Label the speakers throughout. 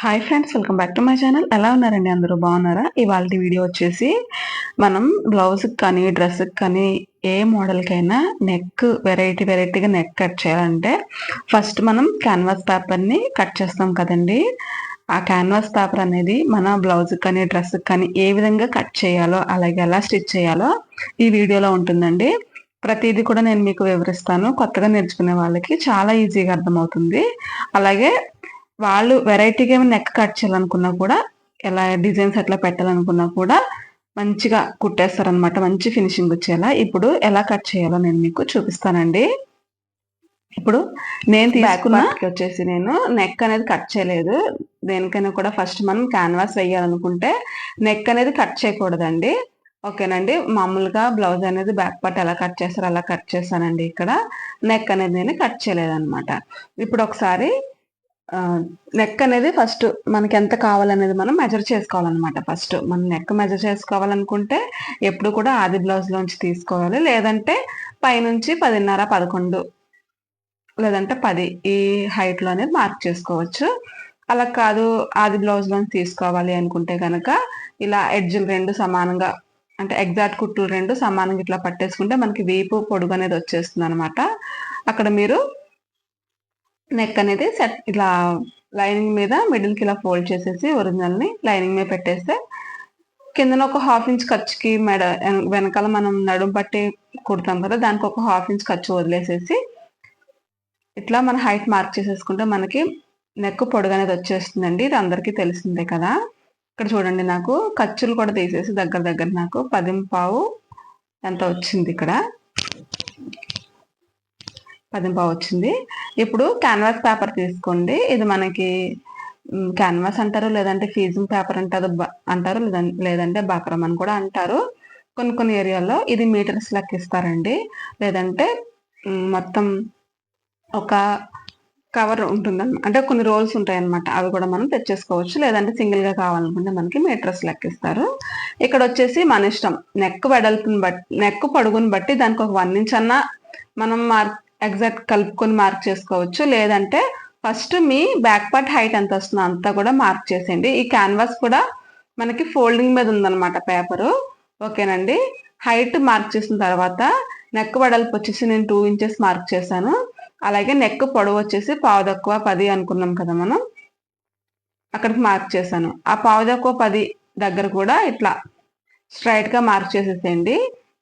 Speaker 1: Hi friends welcome back to my channel ఎలా ఉన్నారండి అందరూ? బాగున్నారా? ఇవాళ వీడియో వచ్చేసి మనం బ్లౌజ్కి కానీ డ్రెస్కి కానీ ఏ మోడల్కైనా నెక్ వెరైటీ వెరైటీగా నెక్ కట్ చేయాలంటే ఫస్ట్ మనం క్యాన్వాస్ పేపర్ని కట్ చేస్తాం కదండి. ఆ క్యాన్వాస్ పేపర్ అనేది మన బ్లౌజ్కి కానీ డ్రెస్కి కానీ ఏ విధంగా కట్ చేయాలో అలాగే ఎలా స్టిచ్ చేయాలో ఈ వీడియోలో ఉంటుందండి. ప్రతిదీ కూడా నేను మీకు వివరిస్తాను. కొత్తగా నేర్చుకునే వాళ్ళకి చాలా ఈజీగా అర్థమవుతుంది. అలాగే వాళ్ళు వెరైటీగా ఏమైనా నెక్ కట్ చేయాలనుకున్నా కూడా ఎలా డిజైన్స్ ఎట్లా పెట్టాలనుకున్నా కూడా మంచిగా కుట్టేస్తారనమాట మంచి ఫినిషింగ్ వచ్చేలా. ఇప్పుడు ఎలా కట్ చేయాలో నేను మీకు చూపిస్తానండి. ఇప్పుడు నేను తీసుకున్న వచ్చేసి నేను నెక్ అనేది కట్ చేయలేదు. దేనికైనా కూడా ఫస్ట్ మనం క్యాన్వాస్ వేయాలనుకుంటే నెక్ అనేది కట్ చేయకూడదండి. ఓకేనండి? మామూలుగా బ్లౌజ్ అనేది బ్యాక్ పార్ట్ ఎలా కట్ చేస్తారో అలా కట్ చేస్తానండి ఇక్కడ. నెక్ అనేది నేను కట్ చేయలేదన్నమాట. ఇప్పుడు ఒకసారి నెక్ అనేది ఫస్ట్ మనకి ఎంత కావాలనేది మనం మెజర్ చేసుకోవాలన్నమాట. ఫస్ట్ మనం నెక్ మెజర్ చేసుకోవాలనుకుంటే ఎప్పుడు కూడా ఆది బ్లౌజ్లోంచి తీసుకోవాలి. లేదంటే పైనుంచి పదిన్నర పదకొండు లేదంటే పది ఈ హైట్లో అనేది మార్క్ చేసుకోవచ్చు. అలా కాదు ఆది బ్లౌజ్లోంచి తీసుకోవాలి అనుకుంటే కనుక ఇలా ఎడ్జులు రెండు సమానంగా అంటే ఎగ్జాక్ట్ కుట్టులు రెండు సమానంగా ఇట్లా పట్టేసుకుంటే మనకి వీపు పొడుగు అనేది వచ్చేస్తుంది అనమాట అక్కడ మీరు నెక్ అనేది సెట్ ఇలా లైనింగ్ మీద మిడిల్కి ఇలా ఫోల్డ్ చేసేసి ఒరిజినల్ని లైనింగ్ మీద పెట్టేస్తే కిందన ఒక హాఫ్ ఇంచ్ ఖర్చుకి మెడ వెనకాల మనం నడుము పట్టి కుడతాం కదా దానికి ఒక హాఫ్ ఇంచ్ ఖర్చు వదిలేసేసి ఇట్లా మన హైట్ మార్క్ చేసేసుకుంటే మనకి నెక్ పొడుగు అనేది వచ్చేస్తుందండి. ఇది అందరికీ తెలిసిందే కదా. ఇక్కడ చూడండి నాకు ఖర్చులు కూడా తీసేసి దగ్గర దగ్గర నాకు పదింపావు ఎంత వచ్చింది ఇక్కడ? పదింపావు వచ్చింది ఇప్పుడు క్యాన్వాస్ పేపర్ తీసుకోండి. ఇది మనకి క్యాన్వాస్ అంటారు లేదంటే ఫీజింగ్ పేపర్ అంటారు అంటారు లేదంటే బక్రం అని కూడా అంటారు. కొన్ని కొన్ని ఏరియాల్లో ఇది మీటర్స్ లెక్కిస్తారండి లేదంటే మొత్తం ఒక కవర్ ఉంటుందన్నమాట అంటే కొన్ని రోల్స్ ఉంటాయి అనమాట అవి కూడా మనం తెచ్చేసుకోవచ్చు. లేదంటే సింగిల్గా కావాలనుకుంటే మనకి మీటర్స్ లెక్కిస్తారు ఇక్కడ వచ్చేసి మన ఇష్టం. నెక్ వెడల్పుని బట్టి నెక్ పొడుగుని బట్టి దానికి ఒక వన్ ఇంచ్ అన్నా మనం మార్క్ ఎగ్జాక్ట్ కలుపుకొని మార్క్ చేసుకోవచ్చు. లేదంటే ఫస్ట్ మీ బ్యాక్ పార్ట్ హైట్ ఎంత వస్తుందో అంతా కూడా మార్క్ చేసేయండి. ఈ క్యాన్వాస్ కూడా మనకి ఫోల్డింగ్ మీద ఉందన్నమాట పేపరు. ఓకేనండి? హైట్ మార్క్ చేసిన తర్వాత నెక్ వెడల్పు వచ్చేసి నేను టూ ఇంచెస్ మార్క్ చేశాను. అలాగే నెక్ పొడవు వచ్చేసి పావు తక్కువ పది అనుకున్నాం కదా మనం. అక్కడికి మార్క్ చేశాను. ఆ పావు తక్కువ పది దగ్గర కూడా ఇట్లా స్ట్రైట్గా మార్క్ చేసేసేయండి.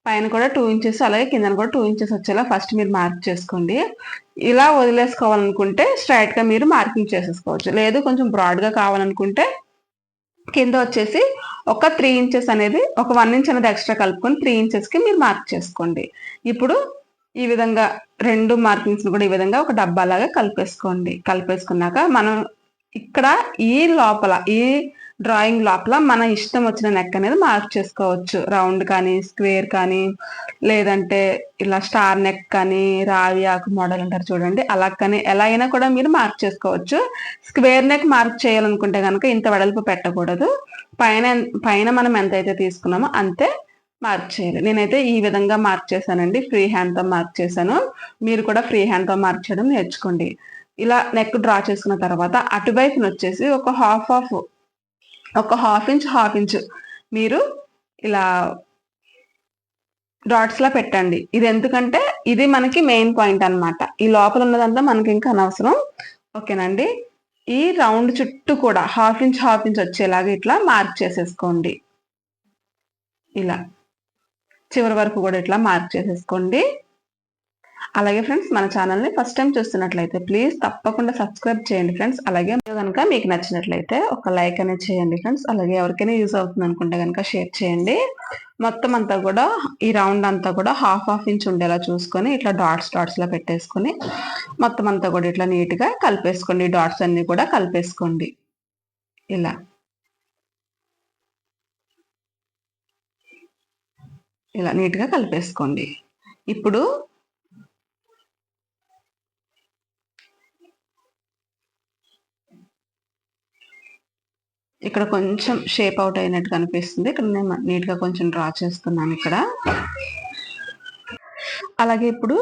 Speaker 1: పైన కూడా టూ ఇంచెస్ అలాగే కింద కూడా టూ ఇంచెస్ వచ్చేలా ఫస్ట్ మీరు మార్క్ చేసుకోండి. ఇలా వదిలేసుకోవాలనుకుంటే స్ట్రైట్గా మీరు మార్కింగ్ చేసేసుకోవచ్చు. లేదు కొంచెం బ్రాడ్గా కావాలనుకుంటే కింద వచ్చేసి ఒక త్రీ ఇంచెస్ అనేది ఒక వన్ ఇంచ్ అనేది ఎక్స్ట్రా కలుపుకొని త్రీ ఇంచెస్కి మీరు మార్క్ చేసుకోండి. ఇప్పుడు ఈ విధంగా రెండు మార్కింగ్స్ని కూడా ఈ విధంగా ఒక డబ్బా లాగా కలిపేసుకోండి. కలిపేసుకున్నాక మనం ఇక్కడ ఈ లోపల ఈ డ్రాయింగ్ లోపల మన ఇష్టం వచ్చిన నెక్ అనేది మార్క్ చేసుకోవచ్చు. రౌండ్ కానీ స్క్వేర్ కానీ లేదంటే ఇలా స్టార్ నెక్ కానీ రావి ఆకు మోడల్ అంటారు చూడండి. అలా కానీ ఎలా అయినా కూడా మీరు మార్క్ చేసుకోవచ్చు. స్క్వేర్ నెక్ మార్క్ చేయాలనుకుంటే కనుక ఇంత వెడల్పు పెట్టకూడదు. పైన పైన మనం ఎంతైతే తీసుకున్నామో అంతే మార్క్ చేయాలి. నేనైతే ఈ విధంగా మార్క్ చేశానండి. ఫ్రీ హ్యాండ్తో మార్క్ చేశాను. మీరు కూడా ఫ్రీ హ్యాండ్తో మార్క్ చేయడం నేర్చుకోండి. ఇలా నెక్ డ్రా చేసుకున్న తర్వాత అటువైపున వచ్చేసి ఒక హాఫ్ ఆఫ్ ఒక హాఫ్ ఇంచ్ హాఫ్ ఇంచ్ మీరు ఇలా డాట్స్ లా పెట్టండి. ఇది ఎందుకంటే ఇది మనకి మెయిన్ పాయింట్ అనమాట ఈ లోపల ఉన్నదంతా మనకి ఇంకా అనవసరం. ఓకేనండి? ఈ రౌండ్ చుట్టూ కూడా హాఫ్ ఇంచ్ హాఫ్ ఇంచ్ వచ్చేలాగా ఇట్లా మార్క్ చేసేసుకోండి. ఇలా. చివరి వరకు కూడా ఇట్లా మార్క్ చేసేసుకోండి. అలాగే ఫ్రెండ్స్ మన ఛానల్ని ఫస్ట్ టైం చూస్తున్నట్లయితే ప్లీజ్ తప్పకుండా సబ్స్క్రైబ్ చేయండి ఫ్రెండ్స్ అలాగే కనుక మీకు నచ్చినట్లయితే ఒక లైక్ అనేది చేయండి ఫ్రెండ్స్ అలాగే ఎవరికైనా యూజ్ అవుతుంది అనుకుంటే కనుక షేర్ చేయండి. మొత్తం అంతా కూడా ఈ రౌండ్ అంతా కూడా హాఫ్ హాఫ్ ఇంచ్ ఉండేలా చూసుకొని ఇట్లా డాట్స్ డాట్స్లో పెట్టేసుకొని మొత్తం అంతా కూడా ఇట్లా నీట్గా కలిపేసుకోండి. డాట్స్ అన్నీ కూడా కలిపేసుకోండి. ఇలా. ఇలా నీట్గా కలిపేసుకోండి. ఇప్పుడు ఇక్కడ కొంచెం షేప్ అవుట్ అయినట్టు కనిపిస్తుంది. ఇక్కడ నేను నీట్గా కొంచెం డ్రా చేస్తున్నాను ఇక్కడ. అలాగే ఇప్పుడు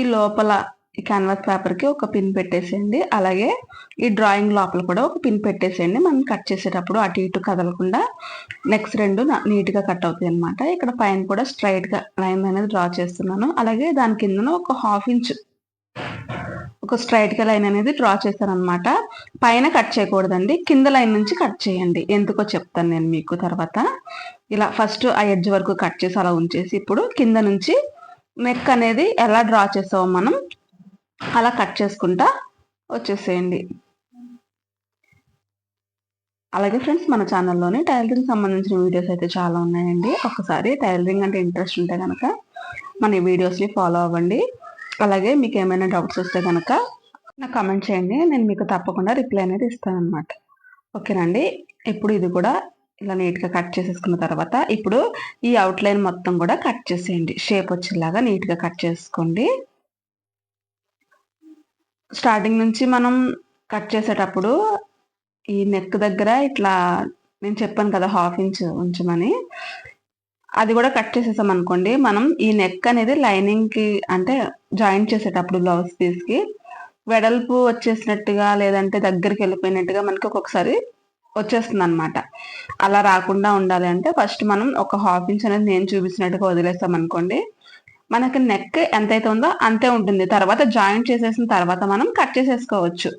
Speaker 1: ఈ లోపల ఈ క్యాన్వాస్ పేపర్కి ఒక పిన్ పెట్టేసేయండి. అలాగే ఈ డ్రాయింగ్ లోపల కూడా ఒక పిన్ పెట్టేసేయండి. మనం కట్ చేసేటప్పుడు అటు ఇటు కదలకుండా నెక్స్ట్ రెండు నీట్గా కట్ అవుతాయి అనమాట ఇక్కడ పైన కూడా స్ట్రైట్గా లైన్ అనేది డ్రా చేస్తున్నాను. అలాగే దాని కిందన ఒక హాఫ్ ఇంచ్ ఒక స్ట్రైట్గా లైన్ అనేది డ్రా చేశాను అనమాట పైన కట్ చేయకూడదండి. కింద లైన్ నుంచి కట్ చేయండి. ఎందుకో చెప్తాను నేను మీకు తర్వాత. ఇలా ఫస్ట్ ఆ ఎడ్జ్ వరకు కట్ చేసి అలా ఉంచేసి ఇప్పుడు కింద నుంచి నెక్ అనేది ఎలా డ్రా చేసామో మనం అలా కట్ చేసుకుంటా వచ్చేసేయండి. అలాగే ఫ్రెండ్స్ మన ఛానల్లోని టైలరింగ్ సంబంధించిన వీడియోస్ అయితే చాలా ఉన్నాయండి. ఒకసారి టైలరింగ్ అంటే ఇంట్రెస్ట్ ఉంటే కనుక మన వీడియోస్ని ఫాలో అవ్వండి. అలాగే మీకు ఏమైనా డౌట్స్ వస్తే కనుక నాకు కమెంట్ చేయండి. నేను మీకు తప్పకుండా రిప్లై అనేది ఇస్తాను అనమాట ఓకేనండి ఇప్పుడు ఇది కూడా ఇలా నీట్గా కట్ చేసేసుకున్న తర్వాత ఇప్పుడు ఈ అవుట్లైన్ మొత్తం కూడా కట్ చేసేయండి. షేప్ వచ్చేలాగా నీట్గా కట్ చేసుకోండి. స్టార్టింగ్ నుంచి మనం కట్ చేసేటప్పుడు ఈ నెక్ దగ్గర ఇట్లా నేను చెప్పాను కదా హాఫ్ ఇంచ్ ఉంచమని. అది కూడా కట్ చేసేసాం అనుకోండి. మనం ఈ నెక్ అనేది లైనింగ్కి అంటే జాయింట్ చేసేటప్పుడు బ్లౌజ్ పీస్కి వెడల్పు వచ్చేసినట్టుగా లేదంటే దగ్గరికి వెళ్ళిపోయినట్టుగా మనకి ఒక్కొక్కసారి వచ్చేస్తుంది అనమాట అలా రాకుండా ఉండాలి అంటే ఫస్ట్ మనం ఒక హాఫ్ ఇంచ్ అనేది నేను చూపించినట్టుగా వదిలేస్తాం అనుకోండి. మనకి నెక్ ఎంతైతే ఉందో అంతే ఉంటుంది. తర్వాత జాయింట్ చేసేసిన తర్వాత మనం కట్ చేసేసుకోవచ్చు.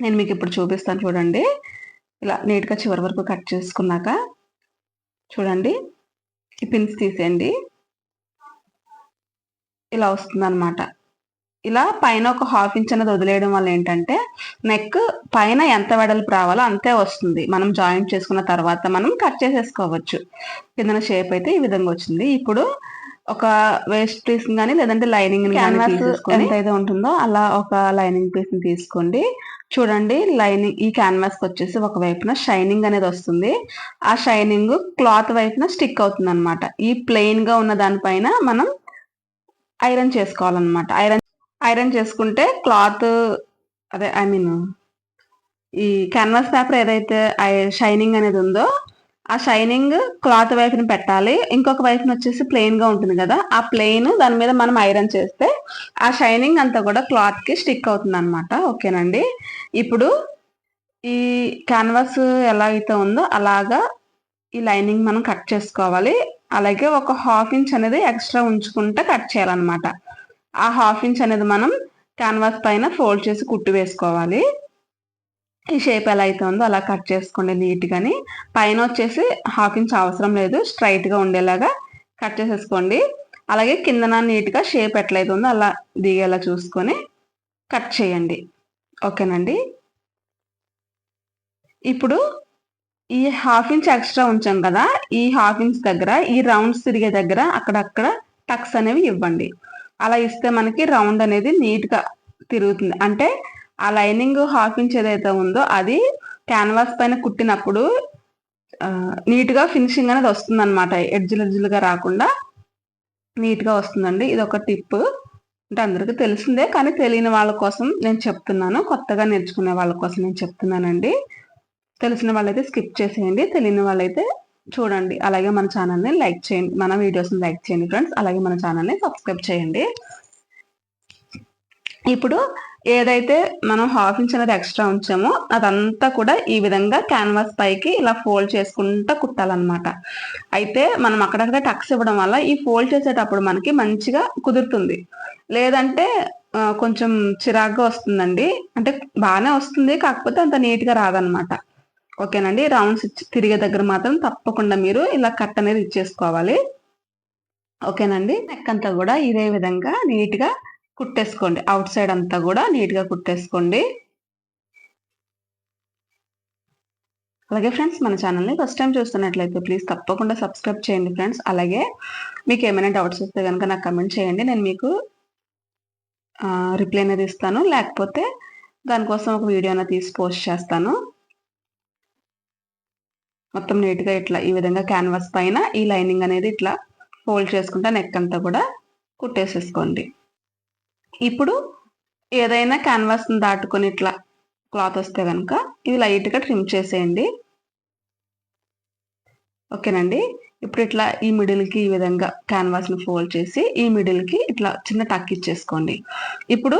Speaker 1: నేను మీకు ఇప్పుడు చూపిస్తాను చూడండి. ఇలా నీట్గా చివరి వరకు కట్ చేసుకున్నాక చూడండి. ఈ పిన్స్ తీసేయండి. ఇలా వస్తుంది అనమాట ఇలా పైన ఒక హాఫ్ ఇంచ్ అనేది వదిలేయడం వల్ల ఏంటంటే నెక్ పైన ఎంత వెడల్పు రావాలో అంతే వస్తుంది. మనం జాయింట్ చేసుకున్న తర్వాత మనం కట్ చేసేసుకోవచ్చు. కింద షేప్ అయితే ఈ విధంగా వచ్చింది. ఇప్పుడు ఒక వేస్ట్ పీస్ కానీ లేదంటే లైనింగ్ ఎంత అయితే ఉంటుందో అలా ఒక లైనింగ్ పీస్ని తీసుకోండి. చూడండి లైనింగ్ ఈ క్యాన్వాస్కి వచ్చేసి ఒక వైపున షైనింగ్ అనేది వస్తుంది. ఆ షైనింగ్ క్లాత్ వైపున స్టిక్ అవుతుంది అనమాట ఈ ప్లెయిన్గా ఉన్న దానిపైన మనం ఐరన్ చేసుకోవాలన్నమాట. ఐరన్ ఐరన్ చేసుకుంటే క్లాత్ అదే ఐ మీన్ ఈ క్యాన్వాస్ పేపర్ ఏదైతే షైనింగ్ అనేది ఉందో ఆ షైనింగ్ క్లాత్ వైపున పెట్టాలి. ఇంకొక వైపున వచ్చేసి ప్లెయిన్గా ఉంటుంది కదా. ఆ ప్లెయిన్ దాని మీద మనం ఐరన్ చేస్తే ఆ షైనింగ్ అంతా కూడా క్లాత్కి స్టిక్ అవుతుంది అనమాట ఓకేనండి? ఇప్పుడు ఈ క్యాన్వాస్ ఎలా అయితే ఉందో అలాగా ఈ లైనింగ్ మనం కట్ చేసుకోవాలి. అలాగే ఒక హాఫ్ ఇంచ్ అనేది ఎక్స్ట్రా ఉంచుకుంటే కట్ చేయాలన్నమాట. ఆ హాఫ్ ఇంచ్ అనేది మనం క్యాన్వాస్ పైన ఫోల్డ్ చేసి కుట్టు వేసుకోవాలి. ఈ షేప్ ఎలా అయితే ఉందో అలా కట్ చేసుకోండి నీట్గాని. పైన వచ్చేసి హాఫ్ అవసరం లేదు. స్ట్రైట్గా ఉండేలాగా కట్ చేసేసుకోండి. అలాగే కిందన నీట్గా షేప్ ఎట్లయితే ఉందో అలా దిగేలా చూసుకొని కట్ చేయండి. ఓకేనండి? ఇప్పుడు ఈ హాఫ్ ఇంచ్ ఎక్స్ట్రా ఉంచాం కదా ఈ హాఫ్ ఇంచ్ దగ్గర ఈ రౌండ్స్ తిరిగే దగ్గర అక్కడక్కడ టక్స్ అనేవి ఇవ్వండి. అలా ఇస్తే మనకి రౌండ్ అనేది నీట్గా తిరుగుతుంది. అంటే ఆ లైనింగ్ హాఫ్ ఇంచ్ ఏదైతే ఉందో అది క్యాన్వాస్ పైన కుట్టినప్పుడు నీట్గా ఫినిషింగ్ అనేది వస్తుంది అనమాట ఎడ్జులు ఎడ్జులుగా రాకుండా నీట్గా వస్తుందండి. ఇది ఒక టిప్ అంటే అందరికీ తెలిసిందే కానీ తెలియని వాళ్ళ కోసం నేను చెప్తున్నాను. కొత్తగా నేర్చుకునే వాళ్ళ కోసం నేను చెప్తున్నానండి. తెలిసిన వాళ్ళైతే స్కిప్ చేసేయండి. తెలియని వాళ్ళైతే చూడండి. అలాగే మన ఛానల్ని లైక్ చేయండి. మన వీడియోస్ని లైక్ చేయండి ఫ్రెండ్స్. అలాగే మన ఛానల్ని సబ్స్క్రైబ్ చేయండి. ఇప్పుడు ఏదైతే మనం హాఫ్ ఇంచ్ అనేది ఎక్స్ట్రా ఉంచామో అదంతా కూడా ఈ విధంగా క్యాన్వాస్ పైకి ఇలా ఫోల్డ్ చేసుకుంటా కుట్టాలన్నమాట. అయితే మనం అక్కడక్కడ టక్స్ ఇవ్వడం వల్ల ఈ ఫోల్డ్ చేసేటప్పుడు మనకి మంచిగా కుదురుతుంది. లేదంటే కొంచెం చిరాగ్గా వస్తుందండి. అంటే బాగానే వస్తుంది కాకపోతే అంత నీట్గా రాదనమాట ఓకేనండి? రౌండ్స్ తిరిగే దగ్గర మాత్రం తప్పకుండా మీరు ఇలా కట్ అనేది ఇచ్చేసుకోవాలి. ఓకేనండి? నెక్ అంతా కూడా ఇదే విధంగా నీట్గా కుట్టేసుకోండి. అవుట్ సైడ్ అంతా కూడా నీట్గా కుట్టేసుకోండి. అలాగే ఫ్రెండ్స్ మన ఛానల్ని ఫస్ట్ టైం చూస్తున్నట్లయితే ప్లీజ్ తప్పకుండా సబ్స్క్రైబ్ చేయండి ఫ్రెండ్స్. అలాగే మీకు ఏమైనా డౌట్స్ వస్తే కనుక నాకు కమెంట్ చేయండి. నేను మీకు రిప్లై అనేది ఇస్తాను. లేకపోతే దానికోసం ఒక వీడియో అనేది తీసి పోస్ట్ చేస్తాను. మొత్తం నీట్గా ఇట్లా ఈ విధంగా క్యాన్వాస్ పైన ఈ లైనింగ్ అనేది ఇట్లా ఫోల్డ్ చేసుకుంటా నెక్ అంతా కూడా కుట్టేసేసుకోండి. ఇప్పుడు ఏదైనా క్యాన్వాస్ని దాటుకొని ఇట్లా క్లాత్ వస్తే కనుక ఇది లైట్గా ట్రిమ్ చేసేయండి. ఓకేనండి? ఇప్పుడు ఇట్లా ఈ మిడిల్కి ఈ విధంగా క్యాన్వాస్ని ఫోల్డ్ చేసి ఈ మిడిల్కి ఇట్లా చిన్న టక్ ఇచ్చేసుకోండి. ఇప్పుడు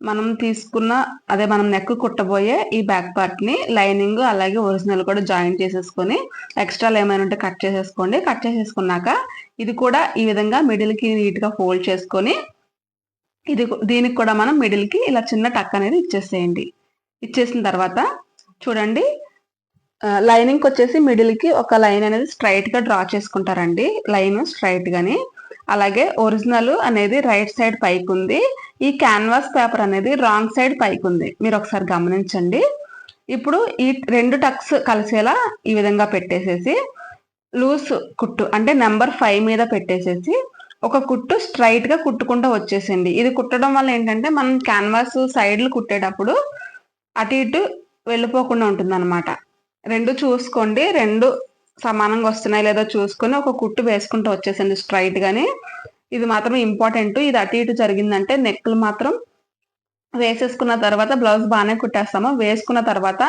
Speaker 1: మనం తీసుకున్న అదే మనం నెక్ కుట్టబోయే ఈ బ్యాక్ పార్ట్ని లైనింగ్ అలాగే ఒరిజినల్ కూడా జాయిన్ చేసేసుకొని ఎక్స్ట్రాలు ఏమైనా ఉంటే కట్ చేసేసుకోండి. కట్ చేసేసుకున్నాక ఇది కూడా ఈ విధంగా మిడిల్కి నీట్గా ఫోల్డ్ చేసుకొని ఇది దీనికి కూడా మనం మిడిల్కి ఇలా చిన్న టక్ అనేది ఇచ్చేసేయండి. ఇచ్చేసిన తర్వాత చూడండి లైనింగ్కి వచ్చేసి మిడిల్కి ఒక లైన్ అనేది స్ట్రైట్గా డ్రా చేసుకుంటారండి. లైన్ స్ట్రైట్గాని అలాగే ఒరిజినల్ అనేది రైట్ సైడ్ పైకి ఉంది. ఈ క్యాన్వాస్ పేపర్ అనేది రాంగ్ సైడ్ పైకి ఉంది. మీరు ఒకసారి గమనించండి. ఇప్పుడు ఈ రెండు టక్స్ కలిసేలా ఈ విధంగా పెట్టేసేసి లూస్ కుట్టు అంటే నెంబర్ ఫైవ్ మీద పెట్టేసేసి ఒక కుట్టు స్ట్రైట్గా కుట్టుకుంటూ వచ్చేసింది. ఇది కుట్టడం వల్ల ఏంటంటే మనం క్యాన్వాస్ సైడ్లు కుట్టేటప్పుడు అటు ఇటు వెళ్ళిపోకుండా ఉంటుంది అనమాట రెండు చూసుకోండి రెండు సమానంగా వస్తున్నాయి లేదో చూసుకొని ఒక కుట్టు వేసుకుంటూ వచ్చేసింది స్ట్రైట్ గానే. ఇది మాత్రం ఇంపార్టెంట్ ఇది అటు ఇటు జరిగిందంటే నెక్లు మాత్రం వేసేసుకున్న తర్వాత బ్లౌజ్ బాగానే కుట్టేస్తాము. వేసుకున్న తర్వాత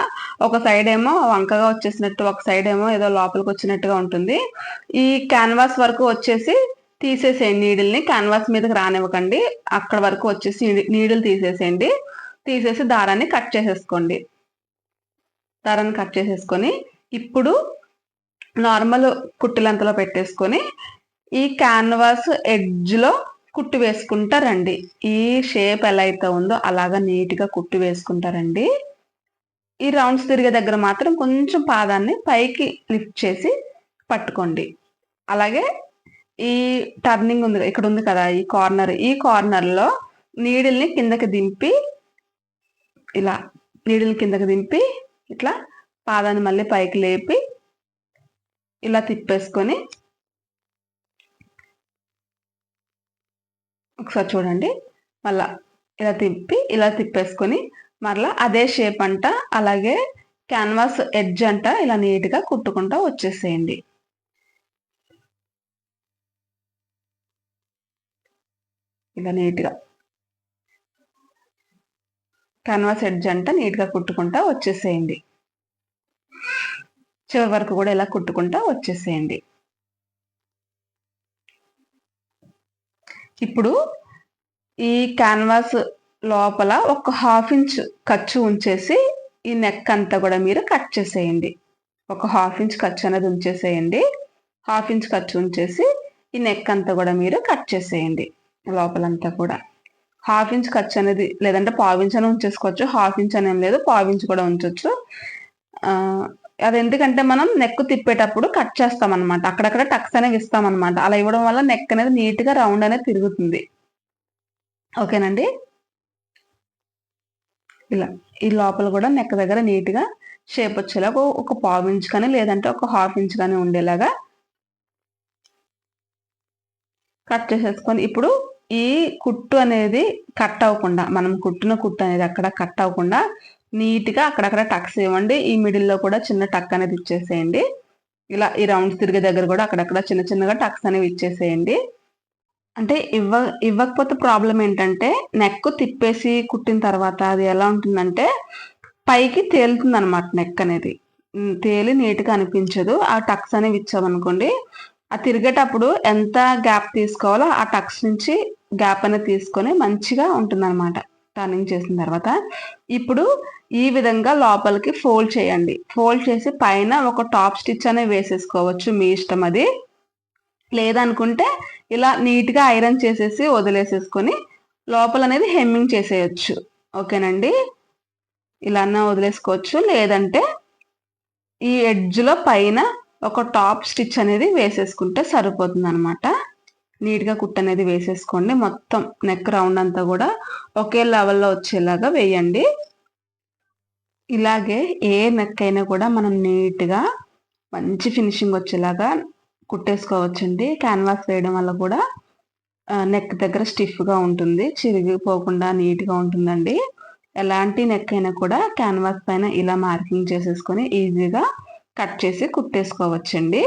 Speaker 1: ఒక సైడ్ ఏమో వంకగా వచ్చేసినట్టు ఒక సైడ్ ఏమో ఏదో లోపలికి వచ్చినట్టుగా ఉంటుంది. ఈ క్యాన్వాస్ వరకు వచ్చేసి తీసేసేయండి నీడిల్ని క్యాన్వాస్ మీదకి రానివ్వకండి. అక్కడ వరకు వచ్చేసి నీడిల్ తీసేసేయండి. తీసేసి దారాన్ని కట్ చేసేసుకోండి. దారాన్ని కట్ చేసేసుకొని ఇప్పుడు నార్మల్ కుట్టిలంతలో పెట్టేసుకొని ఈ క్యాన్వాస్ ఎడ్జ్లో కుట్టు వేసుకుంటారండి ఈ షేప్ ఎలా అయితే ఉందో అలాగా నీట్గా కుట్టు వేసుకుంటారండి ఈ రౌండ్స్ తిరిగే దగ్గర మాత్రం కొంచెం పాదాన్ని పైకి లిఫ్ట్ చేసి పట్టుకోండి. అలాగే ఈ టర్నింగ్ ఉంది ఇక్కడ ఉంది కదా ఈ కార్నర్ ఈ కార్నర్లో నీడిల్ని కిందకి దింపి ఇలా నీడిల్ కిందకి దింపి ఇట్లా పాదాన్ని మళ్ళీ పైకి లేపి ఇలా తిప్పేసుకొని ఒకసారి చూడండి. మళ్ళా ఇలా తిప్పి ఇలా తిప్పేసుకొని మరలా అదే షేప్ అంట అలాగే క్యాన్వాస్ ఎడ్జ్ అంట ఇలా నీట్గా కుట్టుకుంటా వచ్చేసేయండి. ఇలా నీట్గా. క్యాన్వాస్ ఎడ్జ్ అంట నీట్గా కుట్టుకుంటా వచ్చేసేయండి. చివరి వరకు కూడా ఇలా కుట్టుకుంటా వచ్చేసేయండి. ఇప్పుడు ఈ క్యాన్వాస్ లోపల ఒక హాఫ్ ఇంచ్ ఖర్చు ఉంచేసి ఈ నెక్ అంతా కూడా మీరు కట్ చేసేయండి. ఒక హాఫ్ ఇంచ్ ఖర్చు అనేది ఉంచేసేయండి. హాఫ్ ఇంచ్ ఖర్చు ఉంచేసి ఈ నెక్ అంతా కూడా మీరు కట్ చేసేయండి. లోపలంతా కూడా. హాఫ్ ఇంచ్ ఖర్చు అనేది లేదంటే పావించ్ అని ఉంచేసుకోవచ్చు హాఫ్ ఇంచ్ అనేం లేదు పావించ్ కూడా ఉంచవచ్చు అది ఎందుకంటే మనం నెక్ తిప్పేటప్పుడు కట్ చేస్తాం అనమాట అక్కడక్కడ టక్స్ అనేవి ఇస్తాం అనమాట అలా ఇవ్వడం వల్ల నెక్ అనేది నీట్గా రౌండ్ అనేది తిరుగుతుంది. ఓకేనండి? ఇలా ఈ లోపల కూడా నెక్ దగ్గర నీట్గా షేప్ వచ్చేలాగా ఒక పావు ఇంచ్ కానీ లేదంటే ఒక హాఫ్ ఇంచ్ కానీ ఉండేలాగా కట్ చేసేసుకొని ఇప్పుడు ఈ కుట్టు అనేది కట్ అవ్వకుండా మనం కుట్టిన కుట్టు అనేది అక్కడ కట్ అవ్వకుండా నీట్గా అక్కడక్కడ టక్స్ ఇవ్వండి. ఈ మిడిల్లో కూడా చిన్న టక్ అనేది ఇచ్చేసేయండి. ఇలా ఈ రౌండ్స్ తిరిగే దగ్గర కూడా అక్కడక్కడ చిన్న చిన్నగా టక్స్ అనేవి ఇచ్చేసేయండి. అంటే ఇవ్వ ఇవ్వకపోతే ప్రాబ్లం ఏంటంటే నెక్ తిప్పేసి కుట్టిన తర్వాత అది ఎలా ఉంటుందంటే పైకి తేలుతుంది అనమాట నెక్ అనేది. తేలి నీట్గా అనిపించదు. ఆ టక్స్ అనేవి ఇచ్చామనుకోండి ఆ తిరిగేటప్పుడు ఎంత గ్యాప్ తీసుకోవాలో ఆ టక్స్ నుంచి గ్యాప్ అనేది తీసుకొని మంచిగా ఉంటుంది అనమాట టర్నింగ్ చేసిన తర్వాత ఇప్పుడు ఈ విధంగా లోపలికి ఫోల్డ్ చేయండి. ఫోల్డ్ చేసి పైన ఒక టాప్ స్టిచ్ అనేది వేసేసుకోవచ్చు. మీ ఇష్టం అది. లేదనుకుంటే ఇలా నీట్గా ఐరన్ చేసేసి వదిలేసేసుకొని లోపల అనేది హెమ్మింగ్ చేసేయచ్చు. ఓకేనండి? ఇలా వదిలేసుకోవచ్చు. లేదంటే ఈ ఎడ్జ్లో పైన ఒక టాప్ స్టిచ్ అనేది వేసేసుకుంటే సరిపోతుంది అనమాట నీట్గా కుట్ అనేది వేసేసుకోండి. మొత్తం నెక్ రౌండ్ అంతా కూడా ఒకే లెవెల్లో వచ్చేలాగా వేయండి. ఇలాగే ఏ నెక్ అయినా కూడా మనం నీట్గా మంచి ఫినిషింగ్ వచ్చేలాగా కుట్టేసుకోవచ్చండి. క్యాన్వాస్ వేయడం వల్ల కూడా నెక్ దగ్గర స్టిఫ్గా ఉంటుంది చిరిగిపోకుండా నీట్గా ఉంటుందండి. ఎలాంటి నెక్ అయినా కూడా క్యాన్వాస్ పైన ఇలా మార్కింగ్ చేసేసుకొని ఈజీగా కట్ చేసి కుట్టేసుకోవచ్చండి.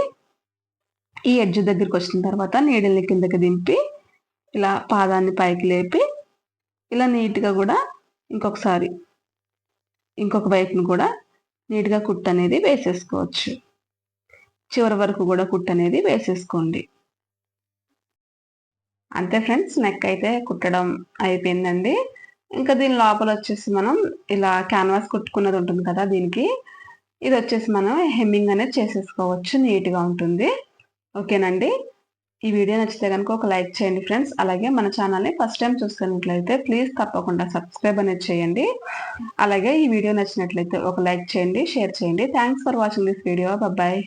Speaker 1: ఈ ఎడ్జ్ దగ్గరికి వచ్చిన తర్వాత నీడల్ని కిందకి దింపి ఇలా పాదాన్ని పైకి లేపి ఇలా నీట్గా కూడా ఇంకొకసారి ఇంకొక వైపును కూడా నీట్గా కుట్టు అనేది వేసేసుకోవచ్చు. చివరి వరకు కూడా కుట్టు అనేది వేసేసుకోండి. అంతే ఫ్రెండ్స్ నెక్ అయితే కుట్టడం అయిపోయిందండి. ఇంకా దీని లోపల వచ్చేసి మనం ఇలా క్యాన్వాస్ కుట్టుకున్నది ఉంటుంది కదా దీనికి ఇది వచ్చేసి మనం హెమ్మింగ్ అనేది చేసేసుకోవచ్చు నీట్గా ఉంటుంది. ఓకేనండి. ఈ వీడియో నచ్చితే కనుక ఒక లైక్ చేయండి ఫ్రెండ్స్. అలాగే మన ఛానల్ని ఫస్ట్ టైం చూస్తున్నట్లయితే ప్లీజ్ తప్పకుండా సబ్స్క్రైబ్ అనేది చేయండి. అలాగే ఈ వీడియో నచ్చినట్లయితే ఒక లైక్ చేయండి షేర్ చేయండి. Thanks for watching this video. Bye